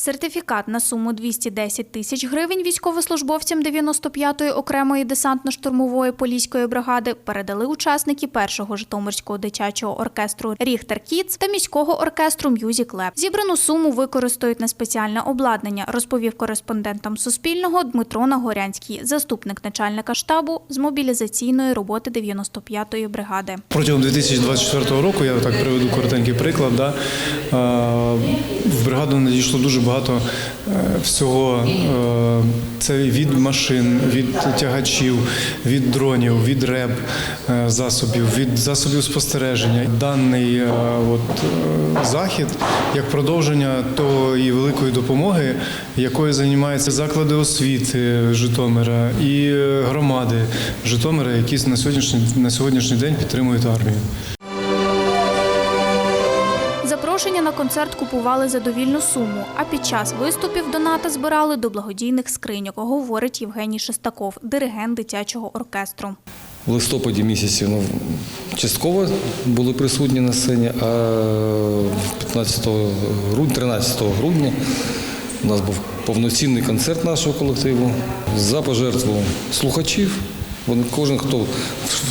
Сертифікат на суму 210 тисяч гривень військовослужбовцям 95-ї окремої десантно-штурмової поліської бригади передали учасники першого Житомирського дитячого оркестру Ріхтер Кітс та міського оркестру М'юзік Леб. Зібрану суму використають на спеціальне обладнання, розповів кореспондентам Суспільного Дмитро Нагорянський, заступник начальника штабу з мобілізаційної роботи 95-ї бригади. Протягом 2024 року, я так приведу коротенький приклад, да, бригаду надійшло дуже багато е, всього. Е, Це від машин, від тягачів, від дронів, від реб е, засобів, від засобів спостереження. Даний от, захід як продовження тої великої допомоги, якою займаються заклади освіти Житомира і громади Житомира, які на сьогоднішній, на сьогоднішній день підтримують армію. Запрошення на концерт купували за довільну суму, а під час виступів доната збирали до благодійних скриньок, говорить Євгеній Шестаков, диригент дитячого оркестру. В листопаді місяці ну, частково були присутні на сцені, а 15 грудня, 13 грудня у нас був повноцінний концерт нашого колективу за пожертву слухачів. Вони кожен, хто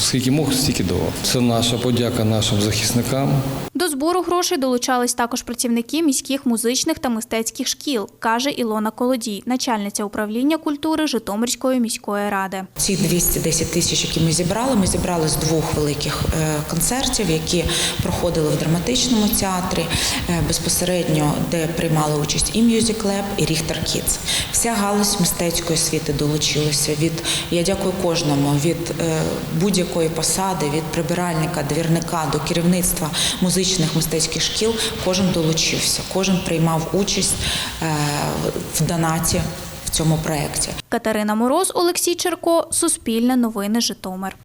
скільки мог, стільки давав. Це наша подяка нашим захисникам. До збору грошей долучались також працівники міських музичних та мистецьких шкіл, каже Ілона Колодій, начальниця управління культури Житомирської міської ради. Ці 210 тисяч, які ми зібрали, ми зібрали з двох великих е, концертів, які проходили в драматичному театрі, е, безпосередньо, де приймали участь і Music Lab, і Ріхтер Кітс. Вся галузь мистецької освіти долучилася. Від я дякую кожному від е, будь-якої посади, від прибиральника, двірника до керівництва музичних мистецьких шкіл. Кожен долучився, кожен приймав участь е, в донаті в цьому проєкті. Катерина Мороз, Олексій Черко, Суспільне новини Житомир.